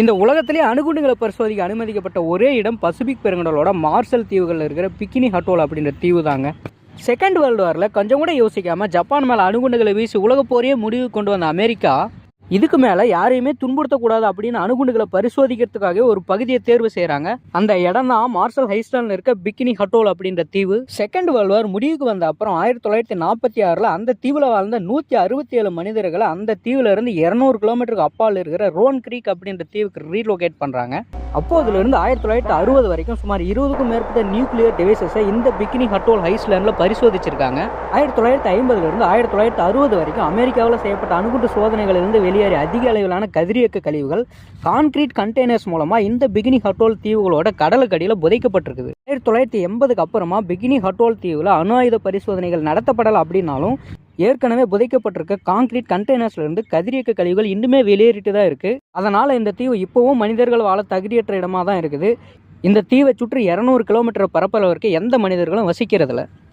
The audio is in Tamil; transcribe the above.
இந்த உலகத்திலே அணுகுண்டுகளை பரிசோதிக்க அனுமதிக்கப்பட்ட ஒரே இடம் பசிபிக் பெருங்கடலோட மார்சல் தீவுகளில் இருக்கிற பிக்கினி ஹட்டோல் அப்படின்ற தீவு தாங்க. செகண்ட் வேர்ல்டு வாரில் கொஞ்சம் கூட யோசிக்காமல் ஜப்பான் மேலே அணுகுண்டுகளை வீசி உலகப் போரையே முடிவு கொண்டு வந்த அமெரிக்கா இதுக்கு மேலே யாரையுமே துன்புறுத்தக்கூடாது அப்படின்னு அணுகுண்டுகளை பரிசோதிக்கிறதுக்காக ஒரு பகுதியை தேர்வு செய்கிறாங்க அந்த இடம் தான் மார்சல் ஹைஸ்டானில் இருக்க பிக்கினி ஹட்டோல் அப்படின்ற தீவு. செகண்ட் வேர்ல்டு வார் முடிவுக்கு வந்த அப்புறம் ஆயிரத்தி தொள்ளாயிரத்தி நாற்பத்தி ஆறில் அந்த தீவில் வாழ்ந்த நூற்றி அறுபத்தி ஏழு மனிதர்களை அந்த தீவுல இருந்து இரநூறு கிலோமீட்டருக்கு அப்பால் இருக்கிற ரோன் கிரீக் அப்படின்ற தீவுக்கு ரீலோகேட் பண்ணுறாங்க அப்போதுலேருந்து ஆயிரத்தி தொள்ளாயிரத்தி அறுபது வரைக்கும் சுமார் இருபதுக்கும் மேற்பட்ட நியூக்ளியர் டிவைசஸை இந்த பிக்கினி ஹட்டோல் ஹைஸ்லேண்டில் பரிசோதிச்சிருக்காங்க. ஆயிரத்தி தொள்ளாயிரத்தி ஐம்பதுலேருந்து ஆயிரத்தி தொள்ளாயிரத்தி அறுபது வரைக்கும் அமெரிக்காவில் செய்யப்பட்ட அணுகுண்டு சோதனைகளிலிருந்து வெளியேறிய அதிக அளவிலான கதிரியக்க கழிவுகள் கான்கிரீட் கண்டெய்னர்ஸ் மூலமாக இந்த பிகினி ஹட்டோல் தீவுகளோட கடலுக்கடியில் புதைக்கப்பட்டிருக்குது. ஆயிரத்தி தொள்ளாயிரத்தி எண்பதுக்கு அப்புறமா பிகினி ஹட்டோல் தீவில் அணு ஆயுத பரிசோதனைகள் நடத்தப்படலை அப்படின்னாலும் ஏற்கனவே புதைக்கப்பட்டிருக்க காங்கிரீட் கண்டெய்னர்ஸ்லேருந்து கதிரியக்க கழிவுகள் இன்னுமே வெளியேறிட்டு தான் இருக்குது அதனால் இந்த தீவு இப்போவும் மனிதர்கள் வாழ தகுதியற்ற இடமாக தான் இருக்குது. இந்த தீவை சுற்றி இரநூறு கிலோமீட்டர் பரப்பளவிற்கு எந்த மனிதர்களும் வசிக்கிறதில்ல.